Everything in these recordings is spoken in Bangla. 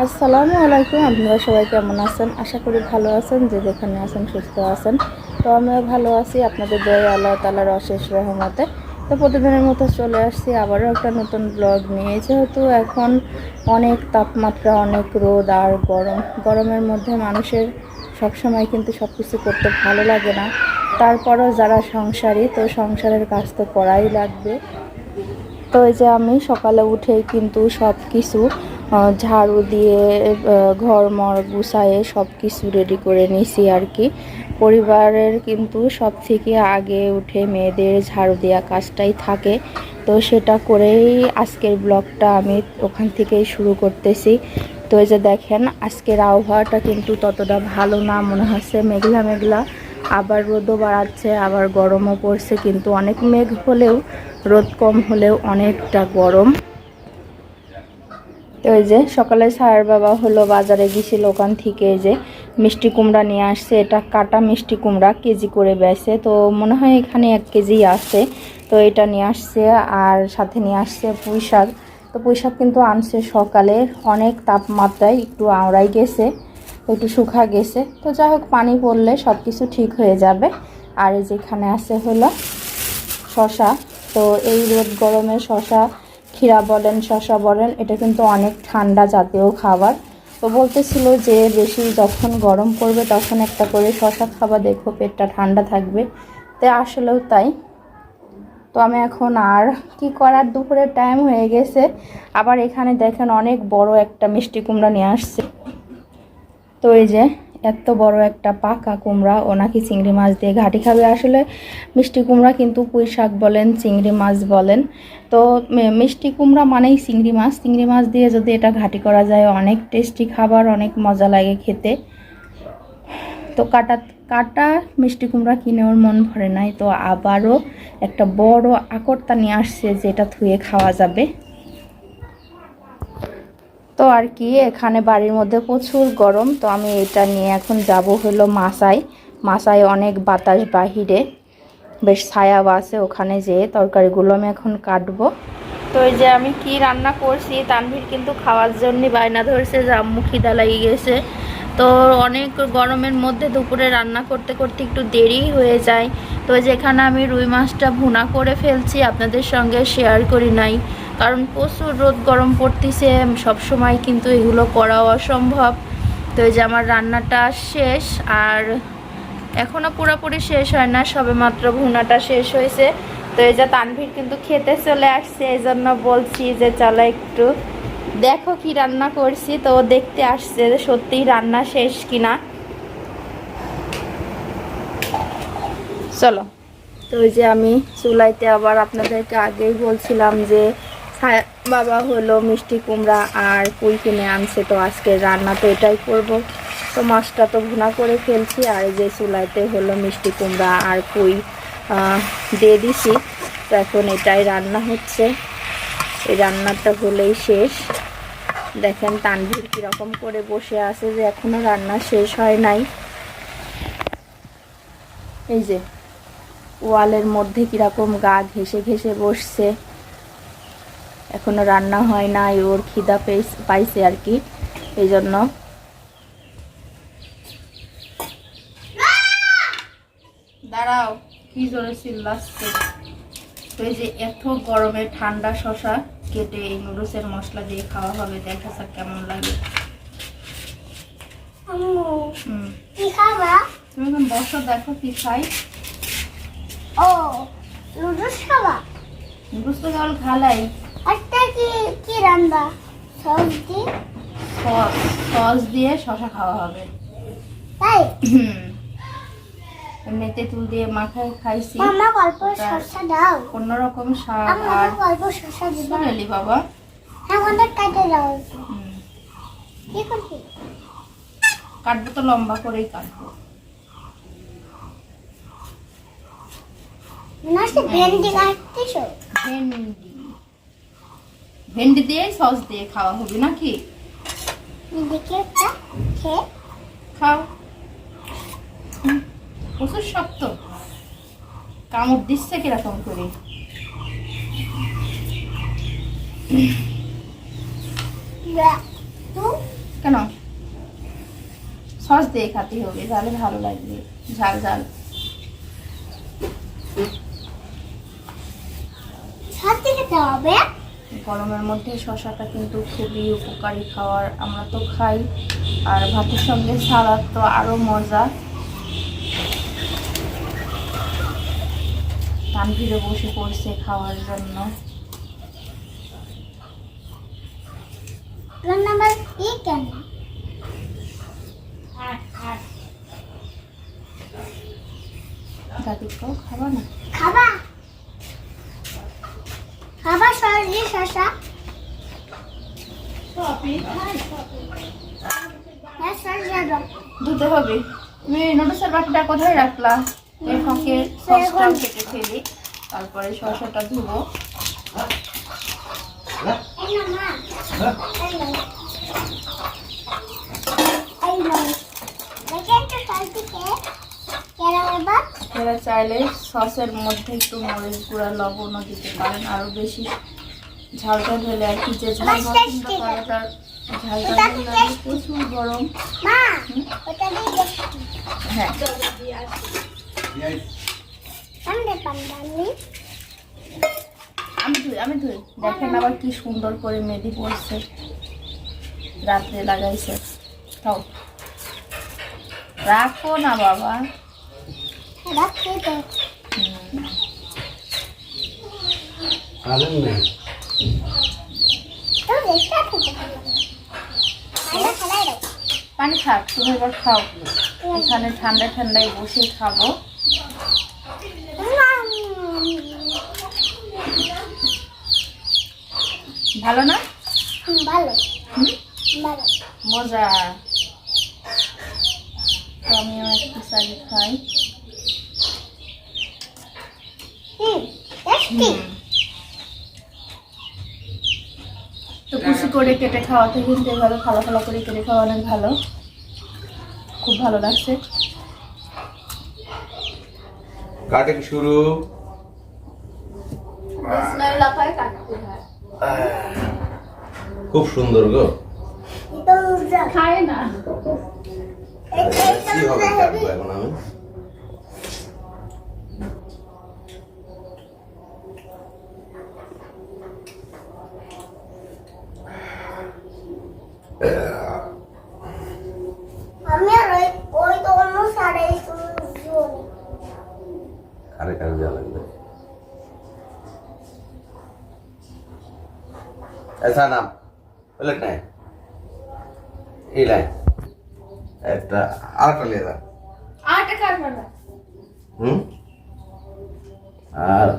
আসসালামু আলাইকুম, আপনারা সবাই কেমন আছেন? আশা করি ভালো আছেন, যে যেখানে আছেন সুস্থ আছেন। তো আমিও ভালো আছি, আপনাদের দয়া আল্লাহ তালার অশেষ রহমতে। তো প্রতিদিনের মতো চলে আসছি, আবারও একটা নতুন ব্লগ নিয়ে। যেহেতু এখন অনেক তাপমাত্রা, অনেক রোদ আর গরম। গরমের মধ্যে মানুষের সবসময় কিন্তু সব কিছু করতে ভালো লাগে না। তারপরও যারা সংসারী, তো সংসারের কাজ তো করাই লাগবে। তো এই যে আমি সকালে উঠেই কিন্তু সব কিছু ঝাড়ু দিয়ে ঘর মর গুছায়ে সব কিছু রেডি করে নিছি আর কি। পরিবারের কিন্তু সব থেকে আগে উঠে মেয়েদের ঝাড়ু দেওয়া কাজটাই থাকে। তো সেটা করেই আজকের ব্লগটা আমি ওখান থেকেই শুরু করতেছি। তো এই যে দেখেন, আজকের আবহাওয়াটা কিন্তু ততটা ভালো না, মনে হচ্ছে মেঘলা মেঘলা। আবার রোদও বাড়াচ্ছে, আবার গরমও পড়ছে, কিন্তু অনেক মেঘ হলেও, রোদ কম হলেও অনেকটা গরম। তো এই যে সকালে সায়ের বাবা হলো বাজারে গেছিল ওখান থেকে যে মিষ্টি কুমড়া নিয়ে আসছে। এটা কাটা মিষ্টি কুমড়া, কেজি করে বেছে তো মনে হয় এখানে এক কেজি আছে। তো এটা নিয়ে আসছে আর সাথে নিয়ে আসছে পুঁই শাক। তো পুঁই শাক কিন্তু আনছে সকালে। অনেক তাপমাত্রায় একটু আওড়াই গেছে, একটু শুকা গেছে। তো যাই হোক, পানি পড়লে সব কিছু ঠিক হয়ে যাবে। আর এই যেখানে আছে হলো শশা। তো এই রোদ গরমে শশা ক্ষীরা বলেন শশা বলেন, এটা কিন্তু অনেক ঠান্ডা জাতীয় খাবার। তো বলতেছিল যে বেশি যখন গরম পড়বে তখন একটা করে শশা খাবা, দেখো পেটটা ঠান্ডা থাকবে। তো আসলেও তাই। তো আমি এখন আর কি করার, দুপুরের টাইম হয়ে গেছে। আবার এখানে দেখেন অনেক বড় একটা মিষ্টি কুমড়া নিয়ে আসছে। তো এই যে এত বড় একটা পাকা কুমড়া, ও নাকি চিংড়ি মাছ দিয়ে ঘাটি খাবে। আসলে মিষ্টি কুমড়া কিন্তু পুঁই শাক বলেন, চিংড়ি মাছ বলেন। তো মিষ্টি কুমড়া মানেই চিংড়ি মাছ। চিংড়ি মাছ দিয়ে যদি এটা ঘাটি করা যায়, অনেক টেস্টি খাবার, অনেক মজা লাগে খেতে। তো কাটা কাটা মিষ্টি কুমড়া কিনে ওর মন ভরে নাই। তো আবারও একটা বড় আকরতা নিয়ে আসছে, যেটা ধুয়ে খাওয়া যাবে। তো আর কি, এখানে বাড়ির মধ্যে প্রচুর গরম, তো আমি এটা নিয়ে এখন যাব হলো মাসায় মাসায় অনেক বাতাস বাহিরে, বেশ ছায়া আছে ওখানে যেয়ে তরকারিগুলো আমি এখন কাটবো। তো এই যে আমি কি রান্না করছি, তানভীর কিন্তু খাওয়ার জন্য বায়না ধরছে, যে আম্মু খিদা লাগিয়ে গেছে। তো অনেক গরমের মধ্যে দুপুরে রান্না করতে করতে একটু দেরি হয়ে যায়। তো যেখানে আমি রুই মাছটা ভুনা করে ফেলছি, আপনাদের সঙ্গে শেয়ার করি নাই। কারণ প্রচুর রোদ গরম পড়তেছে, সব সময় কিন্তু এগুলো করা অসম্ভব। তো যে আমার রান্নাটা শেষ, আর এখনও পুরোপুরি শেষ হয় না সবে মাত্র ভুনাটা শেষ হয়েছে। তো এই যে তানভীর কিন্তু খেতে চলে আসছে এই জন্য বলছি যে চলো একটু দেখো কি রান্না করছি। তো দেখতে আসছে যে সত্যিই রান্না শেষ কিনা। চলো। তো ওই যে আমি চুলাইতে আবার আপনাদেরকে আগেই বলছিলাম যে ছায়া- বাবা হলো মিষ্টি কুমড়া আর পুঁই কিনে আনছে তো আজকে রান্না তো এটাই করব। তো মাছটা তো ভুনা করে ফেলছি আর যে চুলাইতে হলো মিষ্টি কুমড়া আর আহ, দিয়ে দিছি। তো এখন এটাই রান্না হচ্ছে। এই রান্নাটা হলেই শেষ। দেখেন তানভীর কীরকম করে বসে আছে যে এখনও রান্না শেষ হয় নাই। এই যে ওয়ালের মধ্যে কীরকম গা ঘেসে ঘেসে বসছে। এখনও রান্না হয় নাই ওর খিদা পাইছে আর কি এই জন্য। দাঁড়াও কি জোরে চিল্লাচ্ছে। তো এই যে এত গরমে ঠান্ডা শশা কেটে এই নুডলসের মশলা দিয়ে খাওয়া হবে দেখা যাক কেমন লাগে। আম্মু খাবা? তুমি এখন বসো দেখো কি খাই। ও নুডলস খাবা? নুডলস তো কেবল খালাই। একটা কি কি রান্না? সস দিয়ে? সস সস দিয়ে শশা খাওয়া হবে। তাই? হুম। এমনি দিয়ে মাখায় খাইছি। মামা গল্প শসা দাও। অন্যরকম স্বাদ আর গল্প শসা দিবা। শুনেলি বাবা। হ্যাঁ আমাদের কাটে দাও। কি করছি কাটবো তো লম্বা করেই কাটবো। হচ্ছে ভেন্ডি কাটতেছ? ভেন্ডি। ভেন্ডি দিয়ে সস দিয়ে খাওয়া হবে নাকি? খাও। প্রচুর শক্ত। কামড় দিচ্ছে কীরকম করে? কেন? সস দিয়ে খাতে হবে, তাহলে ভালো লাগবে। ঝাল ঝাল সাথে খেতে হবে গরমের মধ্যে শশাটা কিন্তু খুবই উপকারী খাওয়ার। আমরা তো খাই। আর ভাতের সঙ্গে সালাদ তো আরও মজা। তানভিরে বসে পড়ছে খাওয়ার জন্য। খাবা না? খাবা সরজি শশা হ্যাঁ সরজি দাও ধুতে হবে। তুমি নুডলসের বাটিটা কোথায় রাখলা? এর ফাঁকে সসটাও কেটে ফেলি তারপরে শসাটা ধুবো। এরা চাইলে সসের মধ্যে একটু মরিচ গুঁড়া লবণও দিতে পারেন। আরও বেশি ঝালটা হলে আর কি যে ঝাল পছন্দ করে তার ঝালটা প্রচুর গরম। হ্যাঁ। আমি ধুই আমি ধুই। দেখেন আবার কি সুন্দর করে মেহেদি পড়ছে। রাত্রে লাগাইছে। তাও। রাখো না বাবা। রাখতে তো। কারেন্ট নেই পানি থাক তুমি এবার খাও। এখানে ঠান্ডা ঠান্ডায় বসে খাব। ভালো না? ভালো ভালো মজা। আমিও একটু সাইডে খাই। Hmm tasty hmm. তো কুচি করে কেটে খাওয়াতে কিন্তু এভাবে খালো খালো করে কেটে খাওয়া অনেক ভালো। খুব ভালো লাগছে। কাটিং শুরু। খুব সুন্দর গো। খায় না। এটা কি হবে কাটবো এখন আমি আর ওই ওই তো অন্য সাড়ে জোনি কারে কারে যা লাগবে ऐसा नाम पलट नहीं এই লাইন একটা আরেকটা লেদা আটা কাটবে না হুম আর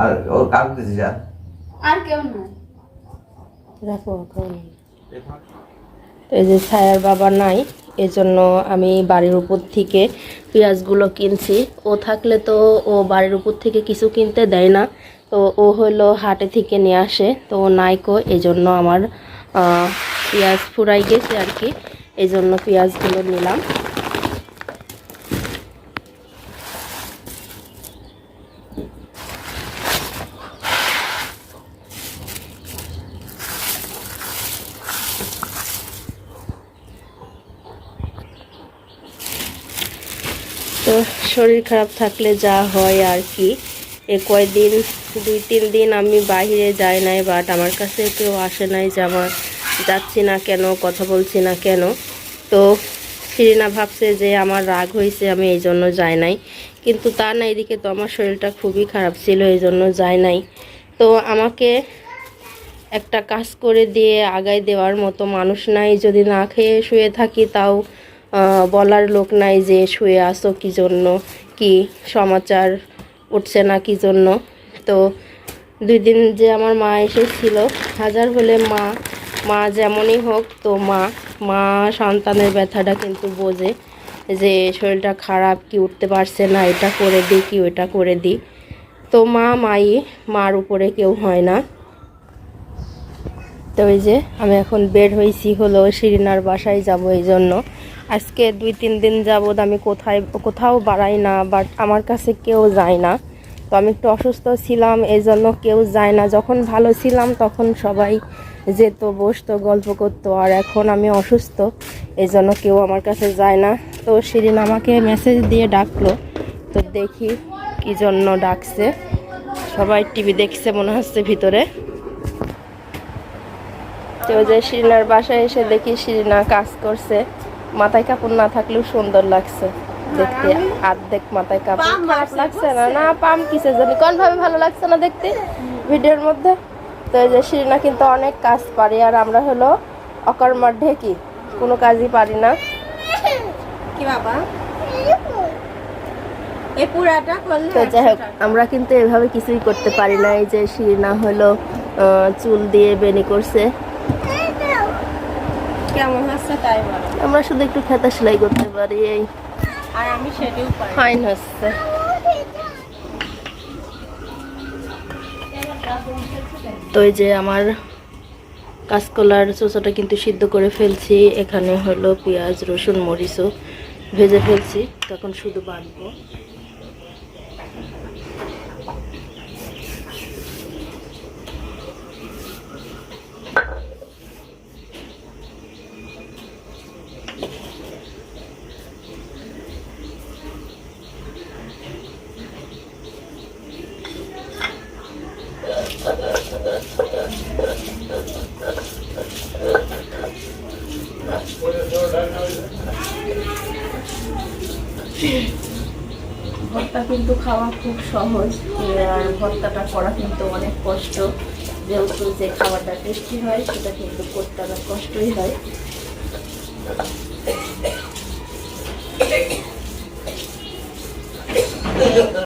আর ওর কাজ দিছি যা আর কেউ না রাখো খাওয়া এই যে ছায়ার বাবা নাই এজন্য আমি বাড়ির উপর থেকে পেঁয়াজগুলো কিনছি। ও থাকলে তো ও বাড়ির উপর থেকে কিছু কিনতে দেয় না। তো ও হলো হাটে থেকে নিয়ে আসে। তো ও নাইকো এই জন্য আমার পেঁয়াজ ফুরাই গেছে আর কি। এই জন্য পেঁয়াজগুলো নিলাম তো শরীর খারাপ থাকলে যা হয় আর কি। এ কয়দিন, দুই, তিন দিন আমি বাইরে যাই নাই বাট আমার কাছে কেউ আসে নাই যে আমার যাচ্ছি না কেন, কথা বলছি না কেন। তো শিরিনা ভাবছে যে আমার রাগ হয়েছে, আমি এই জন্য যাই নাই। কিন্তু তা না, এদিকে তো আমার শরীরটা খুবই খারাপ ছিল, এই জন্য যাই নাই। তো আমাকে একটা কাজ করে দিয়ে আগায় দেওয়ার মতো মানুষ নাই। যদি না খেয়ে শুয়ে থাকি, তাও বলার লোক নাই যে শুয়ে আসো কি জন্য, কি সমাচার উঠছে না কি জন্য। তো দুই দিন যে আমার মা এসেছিল, হাজার হলে মা মা যেমনই হোক, তো মা মা সন্তানের ব্যথাটা কিন্তু বোঝে যে শরীরটা খারাপ, কি উঠতে পারছে না, এটা করে দিই, কি ওইটা করে দিই। তো মা, মাই, মার উপরে কেউ হয় না। তো ওই যে আমি এখন বের হয়েছি হলো শিরিনার বাসায় যাব এই জন্য। আজকে দুই, তিন দিন যাবৎ আমি কোথায়, কোথাও বাড়াই না বাট আমার কাছে কেউ যায় না। তো আমি একটু অসুস্থ ছিলাম এই জন্য কেউ যায় না। যখন ভালো ছিলাম, তখন সবাই যেত, বসতো, গল্প করতো, আর এখন আমি অসুস্থ এই জন্য কেউ আমার কাছে যায় না। তো সেদিন আমাকে মেসেজ দিয়ে ডাকলো, তো দেখি কি জন্য ডাকছে। সবাই টিভি দেখছে মনে হচ্ছে ভিতরে। তো যে শিরিনার বাসায় এসে দেখি শিরিনা কাজ করছে। মাথায় কাপড় না থাকলেও সুন্দর লাগছে। দেখতে আর্ধেক মাথায় কাপড়। খারাপ লাগছে না না পাম কিসে জানি কোন ভাবে ভালো লাগছে না দেখতে? ভিডিওর মধ্যে? তো এই যে শিরিনা কিন্তু অনেক কাজ পারি আর আমরা হলো অকর্মার ঢেকি। কোনো কাজই পারি না। কি বাবা? তো যাই হোক আমরা কিন্তু এভাবে কিছুই করতে পারি না। এই যে শিরিনা হলো চুল দিয়ে বেনি করছে। কেমন হচ্ছে তাই বলো। আমরা শুধু একটু খেতা সেলাই করতে পারি এই আর আমি সেটাও পারি। ফাইন হচ্ছে। তো এই যে আমার কাঁচকলার চোচাটা কিন্তু সিদ্ধ করে ফেলছি এখানে হলো পেঁয়াজ রসুন মরিচও ভেজে ফেলছি তখন শুধু বাঁধবো। ভর্তা কিন্তু খাওয়া খুব সহজ, আর ভর্তাটা করা কিন্তু অনেক কষ্ট। যেহেতু যে খাবারটা টেস্টি হয়, সেটা কিন্তু করতে অনেক কষ্টই হয়।